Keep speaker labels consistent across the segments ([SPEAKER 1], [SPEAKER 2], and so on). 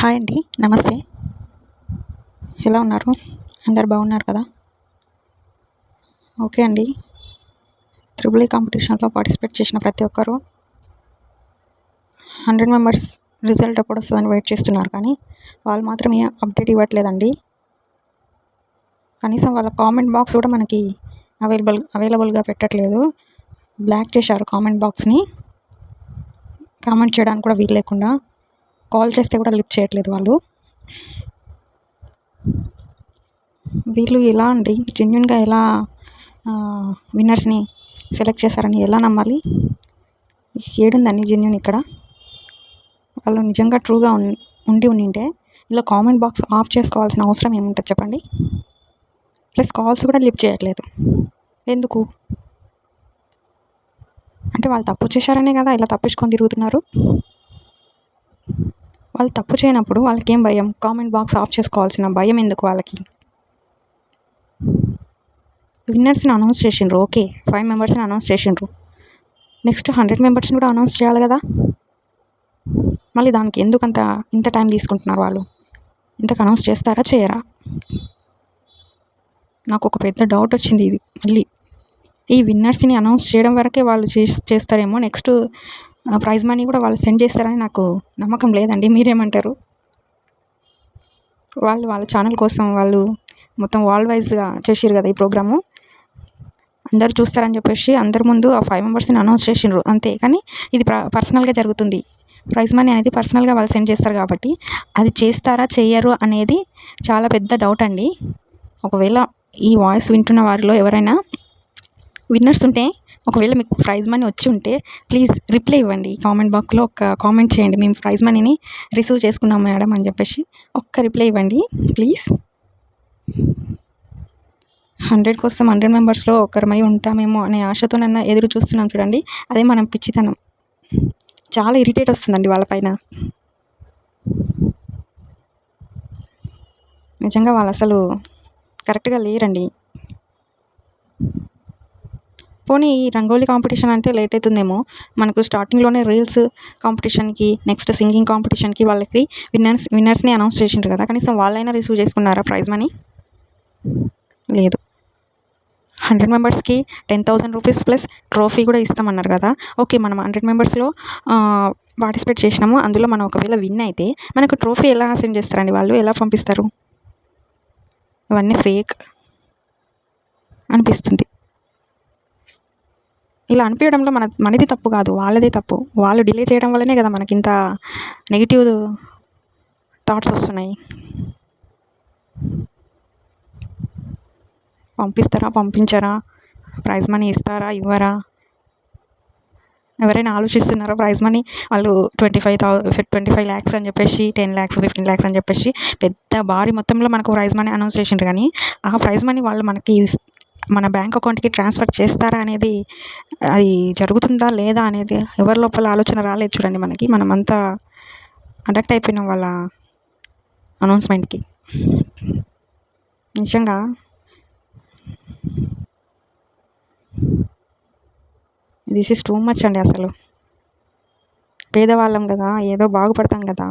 [SPEAKER 1] Hi అండి నమస్తే. ఎలా ఉన్నారు? అందరు బాగున్నారు కదా? ఓకే అండి. త్రిబుల్ ఈ కాంపిటీషన్లో పార్టిసిపేట్ చేసిన ప్రతి ఒక్కరూ హండ్రెడ్ మెంబర్స్ రిజల్ట్ ఎప్పుడు వస్తుందని వెయిట్ చేస్తున్నారు కానీ వాళ్ళు మాత్రం ఏ అప్డేట్ ఇవ్వట్లేదండి. కనీసం వాళ్ళ కామెంట్ బాక్స్ కూడా మనకి అవైలబుల్ అవైలబుల్గా పెట్టట్లేదు. బ్లాక్ చేశారు కామెంట్ బాక్స్ని. కామెంట్ చేయడానికి కూడా వీలు లేకుండా కాల్ చేస్తే కూడా లిఫ్ట్ చేయట్లేదు వాళ్ళు. వీళ్ళు ఎలా అండి? జెన్యున్గా ఎలా విన్నర్స్ని సెలెక్ట్ చేశారని ఎలా నమ్మాలి? ఏడుందండి జెన్యున్ ఇక్కడ? వాళ్ళు నిజంగా ట్రూగా ఉన్ ఉండి ఉండింటే ఇలా కామెంట్ బాక్స్ ఆఫ్ చేసుకోవాల్సిన అవసరం ఏముంటుంది చెప్పండి? ప్లస్ కాల్స్ కూడా లిఫ్ట్ చేయట్లేదు. ఎందుకు? అంటే వాళ్ళు తప్పు చేశారనే కదా ఇలా తప్పించుకొని తిరుగుతున్నారు. వాళ్ళు తప్పు చేయనప్పుడు వాళ్ళకి ఏం భయం? కామెంట్ బాక్స్ ఆఫ్ చేసుకోవాల్సిన భయం ఎందుకు వాళ్ళకి? విన్నర్స్ని అనౌన్స్ చేసిండ్రు ఓకే. ఫైవ్ మెంబర్స్ని అనౌన్స్ చేసిండ్రు. నెక్స్ట్ హండ్రెడ్ మెంబర్స్ని కూడా అనౌన్స్ చేయాలి కదా? మళ్ళీ దానికి ఎందుకు అంత ఇంత టైం తీసుకుంటున్నారు వాళ్ళు? ఇంతకు అనౌన్స్ చేస్తారా చేయరా? నాకు ఒక పెద్ద డౌట్ వచ్చింది ఇది మళ్ళీ. ఈ విన్నర్స్ని అనౌన్స్ చేయడం వరకే వాళ్ళు చేస్తారేమో నెక్స్ట్ ప్రైజ్ మనీ కూడా వాళ్ళు సెండ్ చేస్తారని నాకు నమ్మకం లేదండి. మీరేమంటారు? వాళ్ళు వాళ్ళ ఛానల్ కోసం వాళ్ళు మొత్తం వరల్డ్ వైజ్గా చేసారు కదా ఈ ప్రోగ్రాము. అందరు చూస్తారని చెప్పేసి అందరి ముందు ఆ ఫైవ్ మెంబర్స్ని అనౌన్స్ చేసిండ్రు అంతే. కానీ ఇది పర్సనల్గా జరుగుతుంది. ప్రైజ్ మనీ అనేది పర్సనల్గా వాళ్ళు సెండ్ చేస్తారు కాబట్టి అది చేస్తారా చేయరు అనేది చాలా పెద్ద డౌట్ అండి. ఒకవేళ ఈ వాయిస్ వింటున్న వారిలో ఎవరైనా విన్నర్స్ ఉంటే ఒకవేళ మీకు ప్రైజ్ మనీ వచ్చి ఉంటే ప్లీజ్ రిప్లై ఇవ్వండి. కామెంట్ బాక్స్లో ఒక కామెంట్ చేయండి. మేము ప్రైజ్ మనీని రిసీవ్ చేసుకున్నాం మేడం అని చెప్పేసి ఒక్క రిప్లై ఇవ్వండి. ప్లీజ్ హండ్రెడ్ కోసం హండ్రెడ్ మెంబర్స్లో ఒకరమై ఉంటామేమో అనే ఆశతో నన్ను ఎదురు చూస్తున్నాం చూడండి. అదే మనం పిచ్చితనం. చాలా ఇరిటేట్ వస్తుందండి వాళ్ళపైన. నిజంగా వాళ్ళు అసలు కరెక్ట్గా లేరండి. పోనీ ఈ రంగోలీ కాంపిటీషన్ అంటే లేట్ అవుతుందేమో మనకు స్టార్టింగ్లోనే రీల్స్ కాంపిటీషన్కి నెక్స్ట్ సింగింగ్ కాంపిటీషన్కి వాళ్ళకి విన్నర్స్ విన్నర్స్ని అనౌన్స్ చేసిండ్రు కదా. కనీసం వాళ్ళైనా రిసీవ్ చేసుకున్నారా ప్రైజ్ మనీ లేదు. హండ్రెడ్ మెంబర్స్కి ten thousand rupees plus trophy కూడా ఇస్తామన్నారు కదా. ఓకే మనం హండ్రెడ్ మెంబర్స్లో పార్టిసిపేట్ చేసినాము. అందులో మనం ఒకవేళ విన్ అయితే మనకు ట్రోఫీ ఎలా సెండ్ చేస్తారండి వాళ్ళు? ఎలా పంపిస్తారు? ఇవన్నీ ఫేక్ అనిపిస్తుంది. ఇలా అనిపించడంలో మన మనది తప్పు కాదు వాళ్ళదే తప్పు. వాళ్ళు డిలే చేయడం వల్లనే కదా మనకి ఇంత నెగిటివ్ థాట్స్ వస్తున్నాయి. పంపిస్తారా పంపించరా? ప్రైజ్ మనీ ఇస్తారా ఇవ్వరా? ఎవరైనా ఆలోచిస్తున్నారో ప్రైజ్ మనీ? వాళ్ళు twenty five thou twenty five lakhs అని చెప్పేసి టెన్ ల్యాక్స్ ఫిఫ్టీన్ ల్యాక్స్ అని చెప్పేసి పెద్ద భారీ మొత్తంలో మనకు ప్రైజ్ మనీ అనౌన్స్ చేసిండ్రు కానీ ఆ ప్రైజ్ మనీ వాళ్ళు మనకి మన బ్యాంక్ అకౌంట్కి ట్రాన్స్ఫర్ చేస్తారా అనేది అది జరుగుతుందా లేదా అనేది ఎవరి లోపల ఆలోచన రాలేదు చూడండి మనకి. మనం అంతా అడక్ట్ అయిపోయినాం వాళ్ళ అనౌన్స్మెంట్కి. నిజంగా దిస్ ఇస్ టూ మచ్ అండి అసలు. పేదవాళ్ళం కదా ఏదో బాగుపడతాం కదా.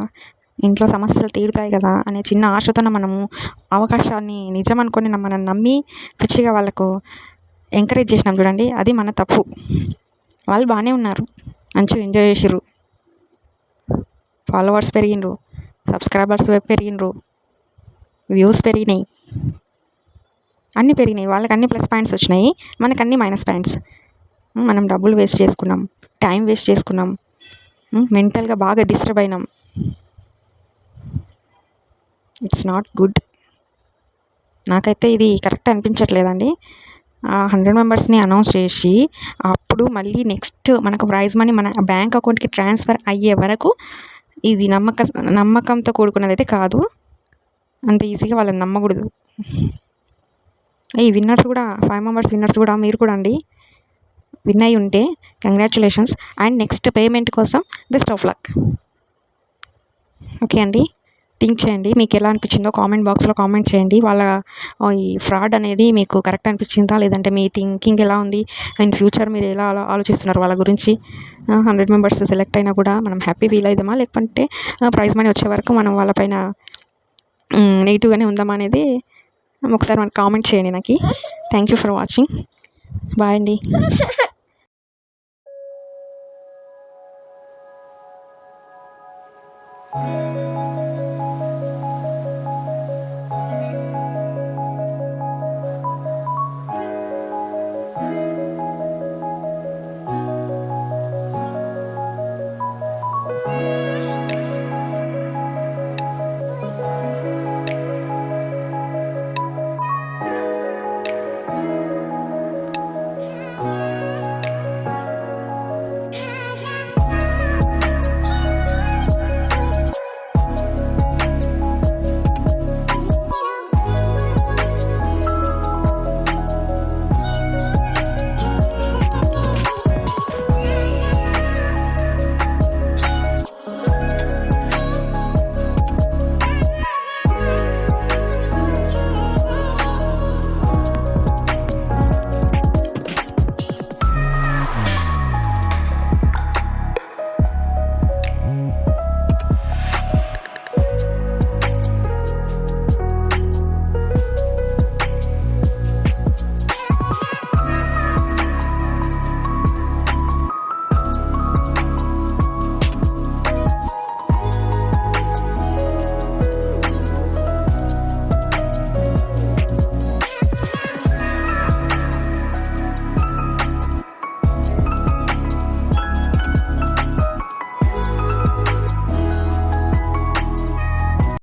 [SPEAKER 1] ఇంట్లో సమస్యలు తీరుతాయి కదా అనే చిన్న ఆశతోనే మనము అవకాశాన్ని నిజం అనుకొని మనం నమ్మి పిచ్చిగా వాళ్ళకు ఎంకరేజ్ చేసినాం చూడండి. అది మన తప్పు. వాళ్ళు బాగానే ఉన్నారు. మంచిగా ఎంజాయ్ చేసిర్రు. ఫాలోవర్స్ పెరిగినరు సబ్స్క్రైబర్స్ పెరిగినరు వ్యూస్ పెరిగినాయి. అన్నీ పెరిగినాయి. వాళ్ళకి అన్ని ప్లస్ పాయింట్స్ వచ్చినాయి. మనకు అన్ని మైనస్ పాయింట్స్ మనం డబ్బులు వేస్ట్ చేసుకున్నాం. టైం వేస్ట్ చేసుకున్నాం. మెంటల్గా బాగా డిస్టర్బ్ అయినాం. ఇట్స్ నాట్ గుడ్ నాకైతే ఇది కరెక్ట్ అనిపించట్లేదండి. హండ్రెడ్ మెంబర్స్ని అనౌన్స్ చేసి అప్పుడు మళ్ళీ నెక్స్ట్ మనకు ప్రైజ్ మనీ మన బ్యాంక్ అకౌంట్కి ట్రాన్స్ఫర్ అయ్యే వరకు ఇది నమ్మక నమ్మకంతో కూడుకున్నది అయితే కాదు. అంత ఈజీగా వాళ్ళని నమ్మకూడదు. ఈ విన్నర్స్ కూడా ఫైవ్ మెంబర్స్ విన్నర్స్ కూడా మీరు కూడా అండి. విన్ అయి ఉంటే కంగ్రాచులేషన్స్ అండ్ నెక్స్ట్ పేమెంట్ కోసం బెస్ట్ ఆఫ్ లక్ ఓకే అండి? థింక్ చేయండి. మీకు ఎలా అనిపించిందో కామెంట్ బాక్స్లో కామెంట్ చేయండి. వాళ్ళ ఈ ఫ్రాడ్ అనేది మీకు కరెక్ట్ అనిపించిందా? లేదంటే మీ థింకింగ్ ఎలా ఉంది? అండ్ ఫ్యూచర్ మీరు ఎలా ఆలోచిస్తున్నారు వాళ్ళ గురించి? హండ్రెడ్ మెంబర్స్ సెలెక్ట్ అయినా కూడా మనం హ్యాపీ ఫీల్ అవుదామా లేకపోతే ప్రైజ్ మనీ వచ్చే వరకు మనం వాళ్ళపైన నెగిటివ్గానే ఉందామా అనేది ఒకసారి మనకు కామెంట్ చేయండి నాకు. Thank you for watching. Bye అండి.